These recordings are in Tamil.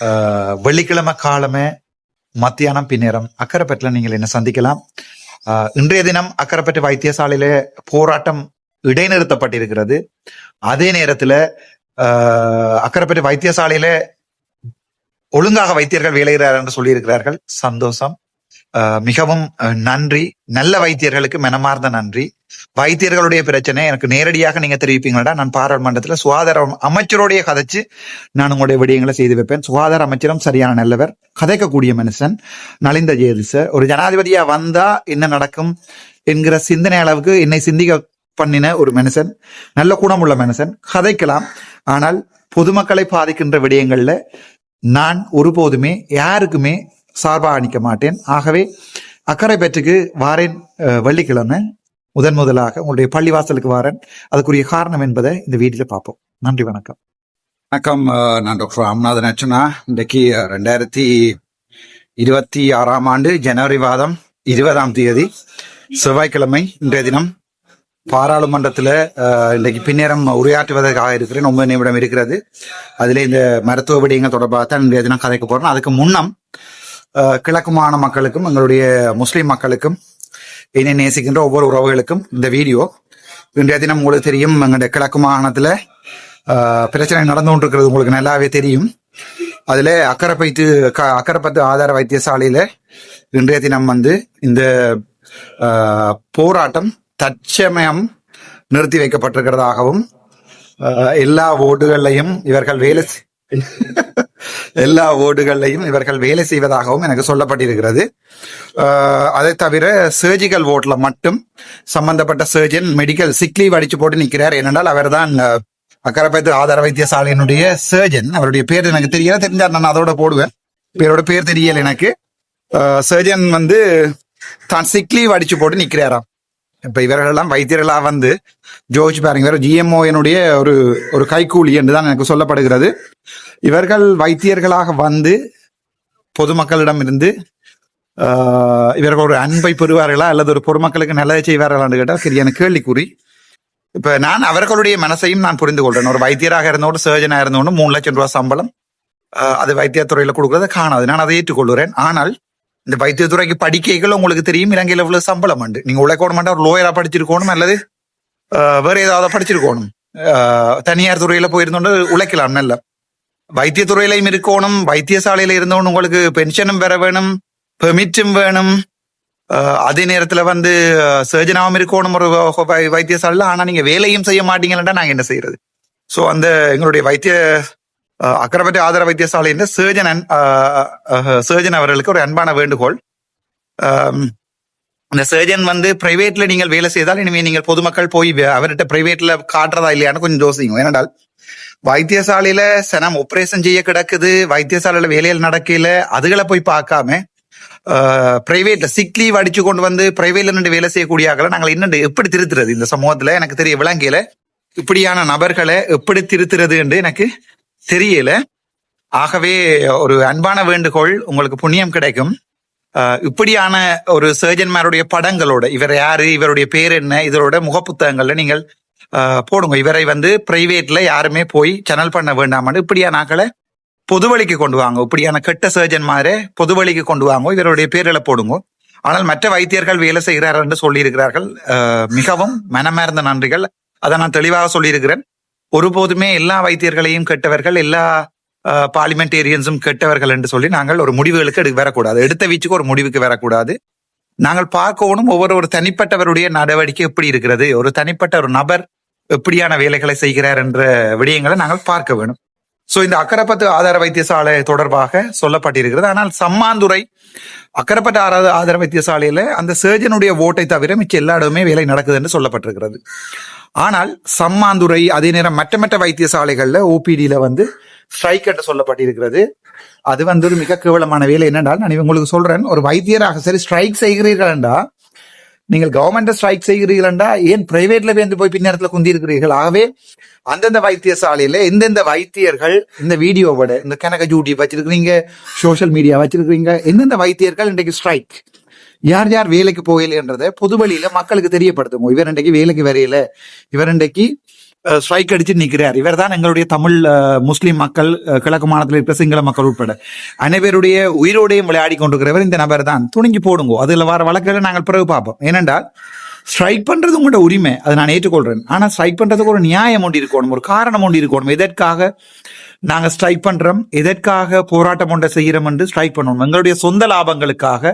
ஆஹ், வெள்ளிக்கிழமை காலமே மத்தியானம் பின்னேரம் அக்கரைப்பட்டில் நீங்கள் என்ன சந்திக்கலாம். ஆஹ், இன்றைய தினம் அக்கரைப்பட்டு வைத்தியசாலையில போராட்டம் இடைநிறுத்தப்பட்டிருக்கிறது. அதே நேரத்தில் ஆஹ், அக்கரைப்பட்டு வைத்தியசாலையில ஒழுங்காக வைத்தியர்கள் வேலைகிறார் என்று சொல்லியிருக்கிறார்கள். சந்தோஷம். ஆஹ், மிகவும் நன்றி. நல்ல வைத்தியர்களுக்கு மனமார்ந்த நன்றி. வைத்தியர்களுடைய பிரச்சனை. எனக்கு நேரடியாக நீங்க தெரிவிப்பீங்களா நான் பாராளுமன்றத்தில் சுகாதார அமைச்சரோடைய கதைச்சு நான் உங்களுடைய விடயங்களை செய்து வைப்பேன். சுகாதார அமைச்சரும் சரியான நல்லவர். கதைக்கக்கூடிய மனுஷன். நலிந்த சார் ஒரு ஜனாதிபதியா வந்தா என்ன நடக்கும் என்கிற சிந்தனை அளவுக்கு என்னை சிந்திக்க பண்ணின ஒரு மனுஷன். நல்ல குணமுள்ள மனுஷன். கதைக்கலாம். ஆனால் பொதுமக்களை பாதிக்கின்ற விடயங்கள்ல நான் ஒருபோதுமே யாருக்குமே சார்பாக அணிக்க மாட்டேன். ஆகவே அக்கறை பெற்றுக்கு வாரேன் வெள்ளிக்கிழமை. முதன் முதலாக உங்களுடைய பள்ளிவாசலுக்கு வாரன். அதுக்குரிய காரணம் என்பதை இந்த வீட்டில் பார்ப்போம். நன்றி வணக்கம். வணக்கம். நான் டாக்டர் ராமநாதன் அர்ச்சனா. இன்றைக்கு ரெண்டாயிரத்தி இருபத்தி ஆறாம் ஆண்டு ஜனவரி மாதம் இருபதாம் தேதி செவ்வாய்க்கிழமை இன்றைய தினம் பாராளுமன்றத்தில் இன்றைக்கு பின்னேரம் உரையாற்றுவதற்காக இருக்கிறேன். ஒன்பது நிமிடம் இருக்கிறது. அதில் இந்த மருத்துவ விடயங்கள் தொடர்பாக தான் இன்றைய தினம் கதைக்க போகிறோம் அதுக்கு முன்னம் கிழக்கு மாகாண மக்களுக்கும் எங்களுடைய முஸ்லீம் மக்களுக்கும் என்னை நேசிக்கின்ற ஒவ்வொரு உறவுகளுக்கும் இந்த வீடியோ இன்றைய தினம் உங்களுக்கு தெரியும். எங்களுடைய கிழக்கு மாகாணத்தில் பிரச்சனை நடந்து கொண்டிருக்கிறது உங்களுக்கு நல்லாவே தெரியும். அதில் அக்கரைப்பைத்து க- அக்கரைப்பத்து ஆதார வைத்தியசாலையில் இன்றைய தினம் வந்து இந்த போராட்டம் தற்சமயம் நிறுத்தி வைக்கப்பட்டிருக்கிறதாகவும் எல்லா ஓட்டுகள்லையும் இவர்கள் வேலை செய்- எல்லா ஓடுகள்லையும் இவர்கள் வேலை செய்வதாகவும் எனக்கு சொல்லப்பட்டிருக்கிறது. அதை தவிர சர்ஜிக்கல் ஓட்டில் மட்டும் சம்பந்தப்பட்ட சர்ஜன் மெடிக்கல் சிக்லீவ் அடிச்சு போட்டு நிற்கிறார் ஏனென்றால் அவர்தான் தான் அக்கரைப்பேத்து ஆதார வைத்தியசாலையினுடைய சர்ஜன் அவருடைய பேர் எனக்கு தெரியல. தெரிஞ்சார் நான் அதோட போடுவேன். பேரோட பேர் தெரியல எனக்கு. சர்ஜன் வந்து தான் சிக்லீவ் அடிச்சு போட்டு நிற்கிறாராம் இப்போ இவர்கள் எல்லாம் வந்து ஜோதிச்சு பாருங்க. வேற ஜிஎம்ஓனுடைய ஒரு ஒரு கைக்கூலி என்று தான் எனக்கு சொல்லப்படுகிறது. இவர்கள் வைத்தியர்களாக வந்து பொதுமக்களிடம் இருந்து இவர்கள் ஒரு அன்பை பெறுவார்களா அல்லது ஒரு பொதுமக்களுக்கு நல்லதை செய்வார்களான்னு கேட்டால் சரியான கேள்விக்குறி. இப்போ நான் அவர்களுடைய மனசையும் நான் புரிந்து கொள்றேன். ஒரு வைத்தியராக இருந்தோடு சர்ஜனாக இருந்தோடு மூணு லட்சம் ரூபாய் சம்பளம் அது வைத்தியத்துறையில் கொடுக்குறத காணாது. நான் அதை ஏற்றுக்கொள்கிறேன். ஆனால் இந்த வைத்தியத்துறைக்கு படிக்கைகள் உங்களுக்கு தெரியும். இலங்கையில் எவ்வளவு சம்பளம் உண்டு நீங்க உழைக்கணும் மாட்டா ஒரு லோயரா படிச்சிருக்கணும். அல்லது வேற ஏதாவது படிச்சிருக்கணும். ஆஹ், தனியார் துறையில போயிருந்தோண்டு உழைக்கலாம். நல்ல. வைத்தியத்துறையிலையும் இருக்கணும். வைத்தியசாலையில இருந்தோன்னு உங்களுக்கு பென்ஷனும் பெற வேணும். பெர்மிட்டும் வேணும். அதே நேரத்துல வந்து சர்ஜனாவும் இருக்கணும் ஒரு வை- வைத்தியசாலையில. ஆனா நீங்க வேலையும் செய்ய மாட்டீங்கன்னா நாங்க என்ன செய்யறது? ஸோ அந்த எங்களுடைய வைத்திய அக்கரப்பற்ற ஆதார ஆதர வைத்தியசாலையின் சர்ஜன் சர்ஜன் அவர்களுக்கு ஒரு அன்பான வேண்டுகோள் இந்த சர்ஜன் வந்து பிரைவேட்ல நீங்கள் வேலை செய்தால் இனிமே நீங்கள் பொதுமக்கள் போய் அவர்கிட்ட பிரைவேட்ல காட்டுறதா இல்லையான்னு கொஞ்சம் யோசிங்க ஏனென்றால் வைத்தியசாலையில சனம் ஆப்ரேஷன் செய்ய கிடக்குது வைத்தியசாலையில வேலையில் நடக்கல அதுகளை போய் பார்க்காம பிரைவேட்ல சிக் லீவ் அடிச்சு கொண்டு வந்து பிரைவேட்ல நின்று வேலை செய்யக்கூடிய ஆகல நாங்கள் இன்னும் எப்படி திருத்துறது இந்த சமூகத்துல எனக்கு தெரிய விளங்கியல இப்படியான நபர்களை எப்படி திருத்துறது என்று எனக்கு தெரியல. ஆகவே ஒரு அன்பான வேண்டுகோள் உங்களுக்கு புண்ணியம் கிடைக்கும். இப்படியான ஒரு சர்ஜன்மாருடைய படங்களோட இவர் யாரு இவருடைய பேர் என்ன இதோட முகப்புத்தகங்கள்ல நீங்கள் போடுங்க. இவரை வந்து பிரைவேட்ல யாருமே போய் சேனல் பண்ண வேண்டாமான்னு இப்படியான ஆக்களை பொதுவழிக்கு கொண்டு வாங்க. இப்படியான கெட்ட சர்ஜன்மாரை பொதுவழிக்கு கொண்டு வாங்க. இவருடைய பேர்களை போடுங்க. ஆனால் மற்ற வைத்தியர்கள் வேலை செய்கிறார்கள் என்று சொல்லியிருக்கிறார்கள். மிகவும் மனமார்ந்த நன்றிகள். அதை நான் தெளிவாக சொல்லியிருக்கிறேன். ஒருபோதுமே எல்லா வைத்தியர்களையும் கெட்டவர்கள் எல்லா பார்லிமெண்டேரியன்ஸும் கெட்டவர்கள் என்று சொல்லி நாங்கள் ஒரு முடிவுகளுக்கு எடுக்க வரக்கூடாது. எடுத்த வீச்சுக்கு ஒரு முடிவுக்கு வரக்கூடாது. நாங்கள் பார்க்கணும் ஒவ்வொரு ஒரு தனிப்பட்டவருடைய நடவடிக்கை எப்படி இருக்கிறது? ஒரு தனிப்பட்ட ஒரு நபர் எப்படியான வேலைகளை செய்கிறார் என்ற விடயங்களை நாங்கள் பார்க்க வேணும். சோ இந்த அக்கரப்பத்து ஆதார வைத்தியசாலை தொடர்பாக சொல்லப்பட்டிருக்கிறது. ஆனால் சம்மாந்துறை அக்கரப்பட்ட ஆதார ஆதார வைத்தியசாலையில அந்த சர்ஜனுடைய ஓட்டை தவிர மிச்ச எல்லா இடமே வேலை நடக்குது என்று சொல்லப்பட்டிருக்கிறது. ஆனால் சம்மாந்துறை அதே நேரம் மற்ற மற்ற வைத்தியசாலைகள்ல ஓபிடியில வந்து ஸ்ட்ரைக் என்று சொல்லப்பட்டிருக்கிறது. அது வந்து ஒரு மிக கேவலமான வேலை. என்னென்றால் நான் உங்களுக்கு சொல்றேன் ஒரு வைத்தியராக சரி ஸ்ட்ரைக் செய்கிறீர்கள் என்றா நீங்கள் கவர்மெண்ட்டை ஸ்ட்ரைக் செய்கிறீர்களா ஏன் பிரைவேட்ல வேந்து போய் பின்னேரத்துல குந்தி இருக்கிறீர்கள் ஆகவே அந்தந்த வைத்தியசாலையில எந்தெந்த வைத்தியர்கள் இந்த வீடியோவோட இந்த கனக யூடியூப் வச்சிருக்கிறீங்க சோஷியல் மீடியா வச்சிருக்கிறீங்க எந்தெந்த வைத்தியர்கள் இன்றைக்கு ஸ்ட்ரைக் யார் யார் வேலைக்கு போகலைன்றதை பொது வழியில மக்களுக்கு தெரியப்படுத்துங்க. இவர் இன்றைக்கு வேலைக்கு வரையில இவர் இன்றைக்கு ஸ்ட்ரைக் அடிச்சு நிற்கிறார் இவர் தான் எங்களுடைய தமிழ் முஸ்லீம் மக்கள் கிழக்கு மாநிலத்தில் இருக்கிற சிங்கள மக்கள் உட்பட. அனைவருடைய உயிரோடையும் விளையாடி கொண்டிருக்கிறவர் இந்த நபர் தான் துணிஞ்சு போடுங்க. அதில் வர வழக்குகளை நாங்கள் பிறகு பார்ப்போம். ஏனென்றால் ஸ்ட்ரைக் பண்ணுறது உங்களோட உரிமை. அதை நான் ஏற்றுக்கொள்கிறேன் ஆனால் ஸ்ட்ரைக் பண்ணுறதுக்கு ஒரு நியாயம் ஒன்று இருக்கணும் ஒரு காரணம் ஒன்று இருக்கணும். எதற்காக நாங்கள் ஸ்ட்ரைக் பண்ணுறோம் எதற்காக போராட்டம் ஒன்றை செய்கிறோம் என்று ஸ்ட்ரைக் பண்ணணும்? எங்களுடைய சொந்த லாபங்களுக்காக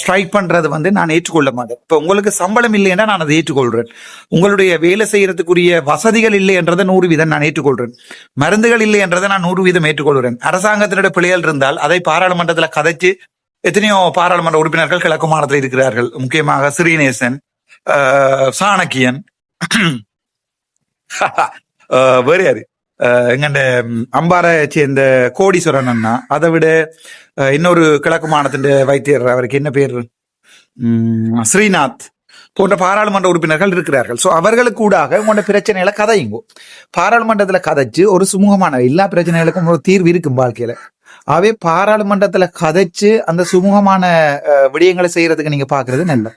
ஸ்ட்ரைக் பண்ணுறது வந்து நான் ஏற்றுக்கொள்ள மாட்டேன். இப்போ உங்களுக்கு சம்பளம் இல்லைன்னா நான் அதை ஏற்றுக்கொள்கிறேன் உங்களுடைய வேலை செய்யறதுக்குரிய வசதிகள் இல்லை என்றதை நூறு வீதம் நான் ஏற்றுக்கொள்கிறேன் மருந்துகள் இல்லை என்றதை நான் நூறு வீதம் ஏற்றுக்கொள்கிறேன். அரசாங்கத்தினுடைய பிள்ளைகள் இருந்தால் அதை பாராளுமன்றத்தில் கதைச்சு எத்தனையோ பாராளுமன்ற உறுப்பினர்கள் கிழக்கு மாநிலத்தில் இருக்கிறார்கள். முக்கியமாக ஸ்ரீநேசன் ஆஹ், சாணக்கியன். ஆஹ், யாரு? ஆஹ், எங்கண்ட அம்பாரை சேர்ந்த கோடீஸ்வரன் அண்ணா. அதை விட இன்னொரு கிழக்கு மாநிலத்தின் வைத்தியர் அவருக்கு என்ன பேர்? ஸ்ரீநாத் போன்ற பாராளுமன்ற உறுப்பினர்கள் இருக்கிறார்கள். ஸோ அவர்களுக்கு கூடாக உங்களோட பிரச்சனைகளை கதையுங்கோ. பாராளுமன்றத்தில் கதைச்சு ஒரு சுமூகமான எல்லா பிரச்சனைகளுக்கும் ஒரு தீர்வு இருக்கும் வாழ்க்கையில. ஆகவே பாராளுமன்றத்தில் கதைச்சு அந்த சுமூகமான விடயங்களை செய்யறதுக்கு நீங்க பாக்குறது நல்லது.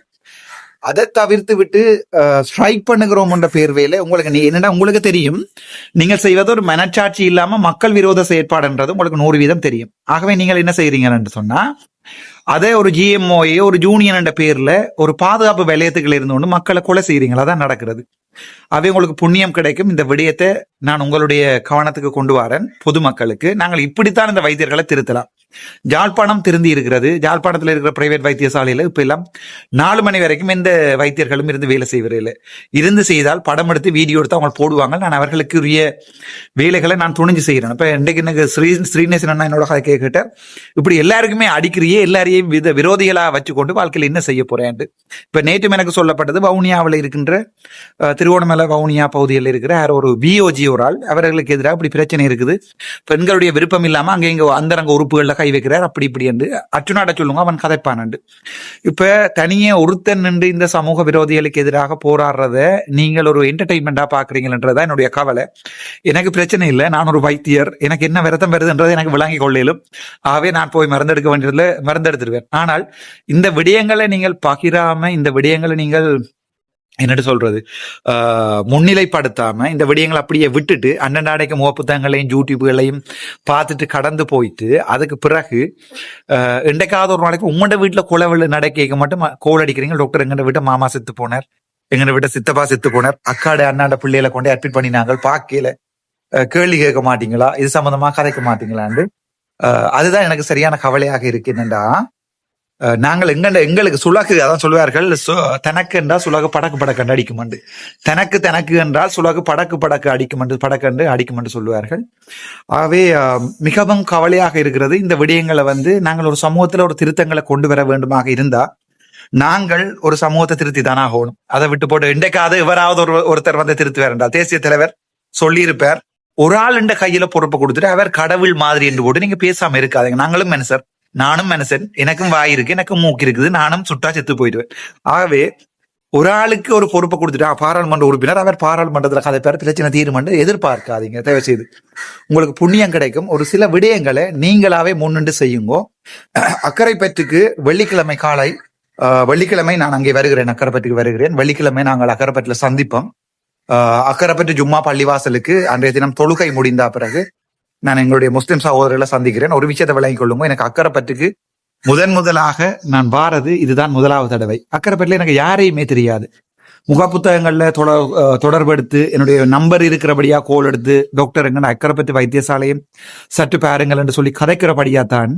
அதை தவிர்த்து விட்டு ஸ்ட்ரைக் பண்ணுகிறோம் என்ற உங்களுக்கு நீ என்னடா உங்களுக்கு தெரியும். நீங்கள் செய்வது ஒரு மனச்சாட்சி இல்லாம மக்கள் விரோத செயற்பாடுன்றது உங்களுக்கு நூறு வீதம் தெரியும். ஆகவே நீங்கள் என்ன செய்கிறீங்கன்னு சொன்னா அதே ஒரு ஜிஎம்ஓஏ ஒரு ஜூனியன் என்ற பேர்ல ஒரு பாதுகாப்பு வலயத்துக்குள்ள இருந்து கொண்டு மக்களை கொலை செய்கிறீங்களா தான் நடக்கிறது. அவை உங்களுக்கு புண்ணியம் கிடைக்கும். இந்த விடயத்தை நான் உங்களுடைய கவனத்துக்கு கொண்டு வரேன். பொதுமக்களுக்கு நாங்கள் இப்படித்தான் இந்த வைத்தியர்களை திருத்தலாம். ஜாழ்ப்பாணம் திருந்தி இருக்கிறது. ஜாழ்ப்பாணத்தில் இருக்கிற பிரைவேட் வைத்தியசாலையில் இப்ப எல்லாம் நாலு மணி வரைக்கும் எந்த வைத்தியர்களும் இருந்து வேலை செய்வதில்லை. இருந்து செய்தால் படம் எடுத்து வீடியோ எடுத்து அவங்க போடுவாங்க. நான் அவர்களுக்கு உரிய வேலைகளை நான் துணிஞ்சு செய்கிறேன் இப்ப இன்றைக்கு எனக்கு ஸ்ரீ ஸ்ரீநேசன் அண்ணா என்னோட கதை கேட்கிட்டேன் இப்படி எல்லாருக்குமே அடிக்கிறியே எல்லாரையும் வித விரோதிகளாக வச்சுக்கொண்டு வாழ்க்கையில் என்ன செய்ய போறேன்? இப்ப நேற்று எனக்கு சொல்லப்பட்டது வவுனியாவில் இருக்கின்ற திரு திருவோணமலை வவுனியா பகுதியில் இருக்கிற யார் ஒரு பிஓஜி ஒரு ஆள் அவர்களுக்கு எதிராக இப்படி பிரச்சனை இருக்குது. பெண்களுடைய விருப்பம் இல்லாமல் அங்கே இங்கே அந்தரங்க உறுப்புகளில் கை வைக்கிறார் அப்படி இப்படி என்று. அச்சுநாட சொல்லுங்க அவன் கதைப்பானண்டு இப்போ தனியே ஒருத்தன் நின்று இந்த சமூக விரோதிகளுக்கு எதிராக போராடுறத நீங்கள் ஒரு என்டர்டைன்மெண்டா தான் என்னுடைய கவலை. எனக்கு பிரச்சனை இல்லை நான் ஒரு வைத்தியர். எனக்கு என்ன விரதம் வருதுன்றதை எனக்கு விளங்கி கொள்ளையிலும் ஆகவே நான் போய் மருந்தெடுக்க வேண்டியதில் மருந்தெடுத்துருவேன். ஆனால் இந்த விடயங்களை நீங்கள் பகிராம இந்த விடயங்களை நீங்கள் என்னட்டு சொல்றது? முன்னிலைப்படுத்தாம இந்த விடயங்களை அப்படியே விட்டுட்டு அண்ணன் முக முகப்புத்தகங்களையும் யூடியூப்களையும் பார்த்துட்டு கடந்து போயிட்டு அதுக்கு பிறகு ஆஹ் ஒரு நாளைக்கு உங்களோட வீட்டுல குலவில் நடக்க மட்டும் கோல் அடிக்கிறீங்க. டாக்டர் எங்கட வீட்டை மாமா செத்து போனார். எங்கட வீட்டை சித்தப்பா செத்து போனார். அக்காடு அண்ணாண்ட பிள்ளைகளை கொண்டு அட்மிட் பண்ணினாங்க. பாக்கையில கேள்வி கேட்க மாட்டீங்களா? இது சம்பந்தமா கதைக்க மாட்டீங்களான்னு அதுதான் எனக்கு சரியான கவலையாக இருக்கு என்னண்டா நாங்கள் எங்கண்ட எங்களுக்கு சுலகு அதான் சொல்லுவார்கள் சு- தனக்கு என்றால் சுலகு படக்கு படக்கண்டு அடிக்குமண்டு தனக்கு தனக்கு என்றால் சுலகு படக்கு படக்கு அடிக்குமண்டு படக்கண்டு அடிக்குமண்டு சொல்லுவார்கள். ஆகவே மிகவும் கவலையாக இருக்கிறது இந்த விடயங்களை வந்து நாங்கள் ஒரு சமூகத்தில் ஒரு திருத்தங்களை கொண்டு வர வேண்டுமாக இருந்தா நாங்கள் ஒரு சமூகத்தை திருத்தி தானே ஆகணும். அதை விட்டு போட்டு இன்றைக்காவது இவராவது ஒரு ஒருத்தர் வந்து திருத்துவார் என்றால் தேசிய தலைவர் சொல்லியிருப்பார் ஒரு ஆள் என்ற கையில பொறுப்பை கொடுத்துட்டு அவர் கடவுள் மாதிரி என்று போட்டு நீங்க பேசாம இருக்காதீங்க. நாங்களும் மனுஷர் நானும் மனுஷன் எனக்கும் வாய் இருக்கு எனக்கும் மூக்கு இருக்குது நானும் சுட்டா செத்து போயிடுவேன். ஆகவே ஒரு ஆளுக்கு ஒரு பொறுப்பை கொடுத்துட்டா பாராளுமன்ற உறுப்பினர் அவர் பாராளுமன்றத்தில் கதை பேர் பிரச்சனை தீர்மானம் எதிர்பார்க்காதீங்க தயவு செய்து உங்களுக்கு புண்ணியம் கிடைக்கும். ஒரு சில விடயங்களை நீங்களாவே முன்னின்று செய்யுங்கோ. அக்கறை பற்றுக்கு வெள்ளிக்கிழமை காலை வெள்ளிக்கிழமை நான் அங்கே வருகிறேன் அக்கரைப்பட்டுக்கு வருகிறேன். வெள்ளிக்கிழமை நாங்கள் அக்கரைப்பட்டில் சந்திப்போம். அக்கரைப்பற்று அக்கரைப்பட்டு ஜும்மா பள்ளிவாசலுக்கு அன்றைய தினம் தொழுகை முடிந்த பிறகு நான் எங்களுடைய முஸ்லிம் சகோதரர்களை சந்திக்கிறேன். ஒரு விஷயத்தை விளங்கிக் கொள்ளுங்க. எனக்கு அக்கரைப்பட்டுக்கு முதன் முதலாக நான் வாரது இதுதான் முதலாவது தடவை. அக்கரைப்பட்டில் எனக்கு யாரையுமே தெரியாது. முக புத்தகங்கள்ல தொடர் அஹ், தொடர்பெடுத்து என்னுடைய நம்பர் இருக்கிறபடியா கோல் எடுத்து டாக்டர் எங்கன்னு அக்கரைப்பட்டு வைத்தியசாலையும் சற்று பாருங்கள் என்று சொல்லி கதைக்கிறபடியா தான்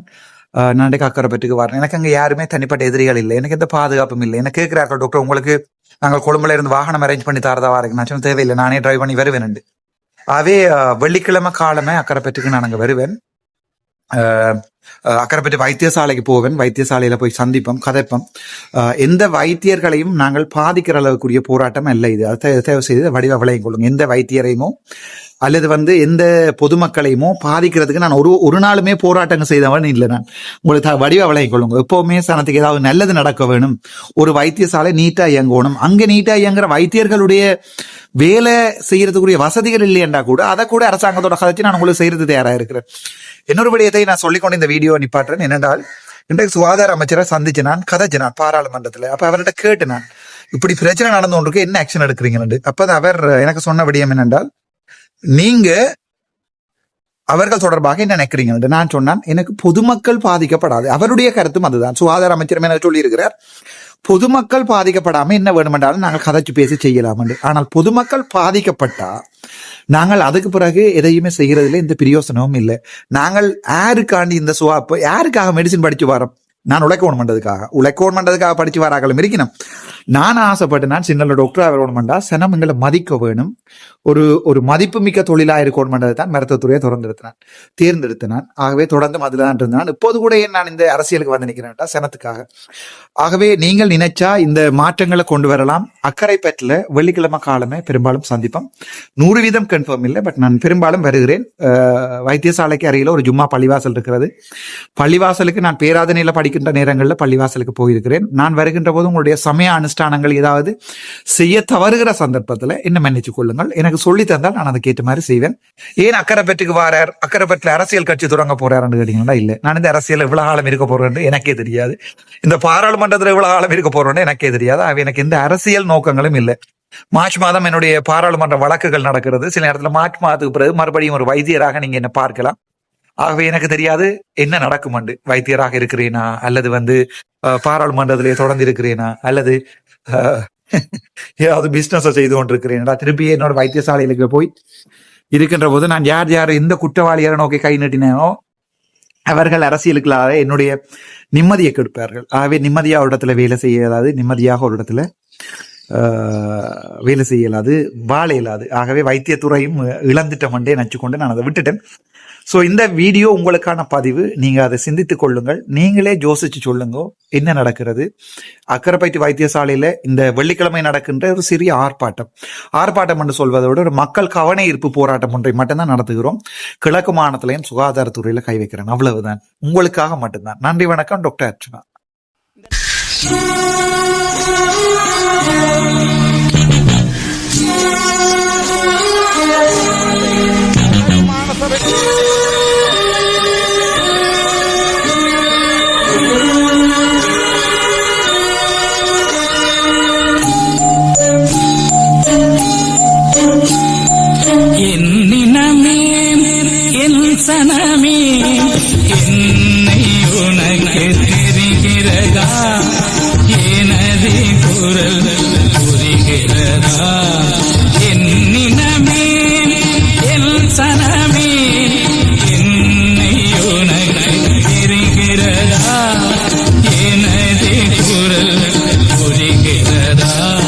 நான் இன்றைக்கு அக்கரைப்பட்டுக்கு வரேன். எனக்கு அங்கே யாருமே தனிப்பட்ட எதிரிகள் இல்லை. எனக்கு எந்த பாதுகாப்பும் இல்லை. என்ன கேட்கிறார்கள் டாக்டர் உங்களுக்கு நாங்கள் கொழும்புல இருந்து வாகனம் அரேஞ்ச் பண்ணி தரதா இருக்கு நான் சொன்ன தேவையில்லை. நானே டிரைவ் பண்ணி வருவேன். ஆகவே வெள்ளிக்கிழமை காலமே அக்கரைப்பட்டுக்கு நான் அங்கே வருவேன். அக்கரைப்பட்டு வைத்தியசாலைக்கு போவேன். வைத்தியசாலையில் போய் சந்திப்போம் கதைப்போம். எந்த வைத்தியர்களையும் நாங்கள் பாதிக்கிற அளவுக்குரிய போராட்டம் அல்ல இது. தயவு- செய்து வடிவ விளையும் கொள்ளுங்க. எந்த வைத்தியரையுமோ அல்லது வந்து எந்த பொதுமக்களையுமோ பாதிக்கிறதுக்கு நான் ஒரு ஒரு நாளுமே போராட்டங்கள் செய்தவன் இல்லை நான். உங்களுக்கு வடிவ விளையும் கொள்ளுங்க. எப்போவுமே சனத்துக்கு ஏதாவது நல்லது நடக்க வேணும். ஒரு வைத்தியசாலை நீட்டாக இயங்கணும். அங்கே நீட்டாக இயங்குற வைத்தியர்களுடைய வேலை செய்யறதுக்குரிய வசதிகள் இல்லையென்றா கூட அதை கூட அரசாங்கத்தோட கதைச்சு நான் உங்களுக்கு செய்யறது தயாராக இருக்கிறேன். இன்னொரு விடயத்தை நான் சொல்லிக்கொண்டு இந்த வீடியோ நிப்பாட்டுறேன். என்னென்றால் இன்றைக்கு சுகாதார அமைச்சரை சந்திச்சு நான் கதைச்சு நான் பாராளுமன்றத்துல. அப்ப அவர்கிட்ட கேட்டு நான் இப்படி பிரச்சனை நடந்து கொண்டிருக்கு என்ன ஆக்ஷன் எடுக்கிறீங்கன்னு. அப்போ அவர் எனக்கு சொன்ன விடயம் என்னென்றால் நீங்க அவர்கள் தொடர்பாக என்ன நினைக்கிறீங்க நான் சொன்னான் எனக்கு பொதுமக்கள் பாதிக்கப்படாது. அவருடைய கருத்தும் அதுதான். சுகாதார அமைச்சரும் என சொல்லியிருக்கிறார் பொதுமக்கள் பாதிக்கப்படாம என்ன வேணுமென்றாலும் நாங்கள் கதைச்சு பேசி செய்யலாம் ஆனால் பொதுமக்கள் பாதிக்கப்பட்டா நாங்கள் அதுக்கு பிறகு எதையுமே செய்யறதுல எந்த பிரயோசனமும் இல்லை. நாங்கள் யாருக்காண்டி இந்த சுவாப்பு யாருக்காக மெடிசின் படிச்சு வரோம்? நான் உழைக்கோன் பண்றதுக்காக உழைக்கோன் பண்றதுக்காக படிச்சு வராங்களும் இருக்கணும். நான் ஆசைப்பட்டேன் நான் சின்ன டாக்டர் ஆகணும் பண்ணா சனம் எங்களை மதிக்க வேணும். ஒரு ஒரு மதிப்புமிக்க தொழிலா இருக்கணும் பண்றது தான் மருத்துவத்துறையை தொடர்ந்தெடுத்தினான் தேர்ந்தெடுத்தினான். ஆகவே தொடர்ந்து அதுல தான் இருந்தான் இப்போது கூட ஏன் நான் இந்த அரசியலுக்கு வந்து நிற்கிறேன்டா சனத்துக்காக. ஆகவே நீங்கள் நினைச்சா இந்த மாற்றங்களை கொண்டு வரலாம். அக்கறை வெள்ளிக்கிழமை காலமே பெரும்பாலும் சந்திப்போம். நூறு வீதம் கன்ஃபார்ம் இல்லை பட் நான் பெரும்பாலும் வருகிறேன். வைத்தியசாலைக்கு அருகில ஒரு ஜும்மா பள்ளிவாசல் இருக்கிறது. பள்ளிவாசலுக்கு நான் பேராதனையில் படிக்கின்ற நேரங்களில் பள்ளிவாசலுக்கு போயிருக்கிறேன். நான் வருகின்ற போது உங்களுடைய சமய அனுஷ்டானங்கள் ஏதாவது செய்ய தவறுகிற சந்தர்ப்பத்தில் என்ன மன்னிச்சு கொள்ளுங்கள்? எனக்கு சொல்லி தந்தால் நான் அதை கேட்ட மாதிரி செய்வேன். ஏன் அக்கரைப்பட்டுக்கு வாரார்? அக்கரைப்பட்டில் அரசியல் கட்சி தொடங்க போறாருன்னு கேட்டீங்கன்னா இல்லை. நான் இந்த அரசியல் இவ்வளவு காலம் இருக்க போறேன்னு எனக்கே தெரியாது. இந்த பாராளுமன்றத்தில் எவ்வளவு காலம் இருக்க போறேன்னு எனக்கே தெரியாது. எனக்கு எந்த அரசியல் நோக்கங்களும் இல்லை. மார்ச் மாதம் என்னுடைய பாராளுமன்ற வழக்குகள் நடக்கிறது. சில நேரத்தில் மார்ச் மாதத்துக்கு பிறகு மறுபடியும் ஒரு வைத்தியராக நீங்க என்ன பார்க்கலாம். ஆகவே எனக்கு தெரியாது என்ன நடக்கும் அண்டு வைத்தியராக இருக்கிறேனா? அல்லது வந்து பாராளுமன்றத்திலே தொடர்ந்து இருக்கிறேனா அல்லது ஏதாவது பிஸ்னஸை செய்து கொண்டிருக்கிறேனா. திருப்பி என்னோட வைத்தியசாலைகளுக்கு போய் இருக்கின்ற போது நான் யார் யார் எந்த குற்றவாளியாரை நோக்கி கை நீட்டினேனோ அவர்கள் அரசியலுக்குள்ளாக என்னுடைய நிம்மதியை கெடுப்பார்கள். ஆகவே நிம்மதியாக ஒரு இடத்துல வேலை செய்ய இயலாது நிம்மதியாக ஒரு இடத்துல வேலை செய்ய இயலாது வாழ இயலாது. ஆகவே வைத்தியத்துறையும் இழந்துட்டமண்டே நினச்சிக்கொண்டு நான் அதை விட்டுட்டேன். ஸோ இந்த வீடியோ உங்களுக்கான பதிவு. நீங்கள் அதை சிந்தித்துக் கொள்ளுங்கள். நீங்களே யோசிச்சு சொல்லுங்க. என்ன நடக்கிறது? அக்கரைப்பைட்டு வைத்தியசாலையில் இந்த வெள்ளிக்கிழமை நடக்கின்ற ஒரு சிறிய ஆர்ப்பாட்டம். ஆர்ப்பாட்டம் என்று சொல்வதை விட ஒரு மக்கள் கவன ஈர்ப்பு போராட்டம் ஒன்றை மட்டும்தான் நடத்துகிறோம். கிழக்கு மாநிலத்திலையும் சுகாதாரத்துறையில் கை வைக்கிறேன். அவ்வளவுதான். உங்களுக்காக மட்டும்தான். நன்றி வணக்கம் டாக்டர் அர்ச்சனா. என்னினமே Radha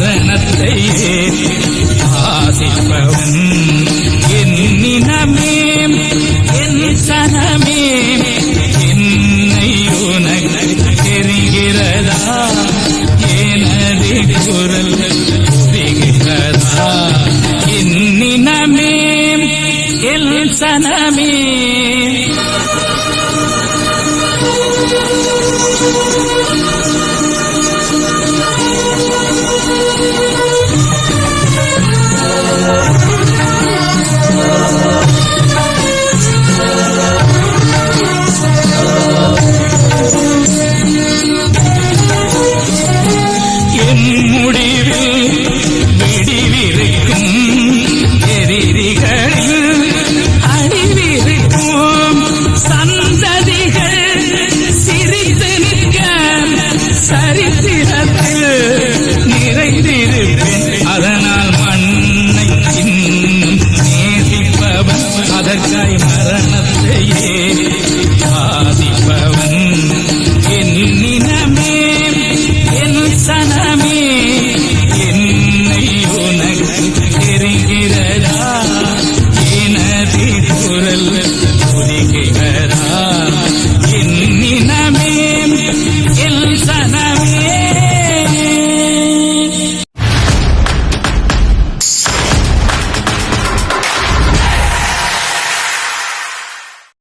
மரணத்தை ஆசிப்பவும் என்னினமே என் சனமே என்னை உனக்கு தெரிகிறதா? எனது குரல் தெரிகிறதா என்னினமே என் சனமே அதற்காய் மரணத்தையே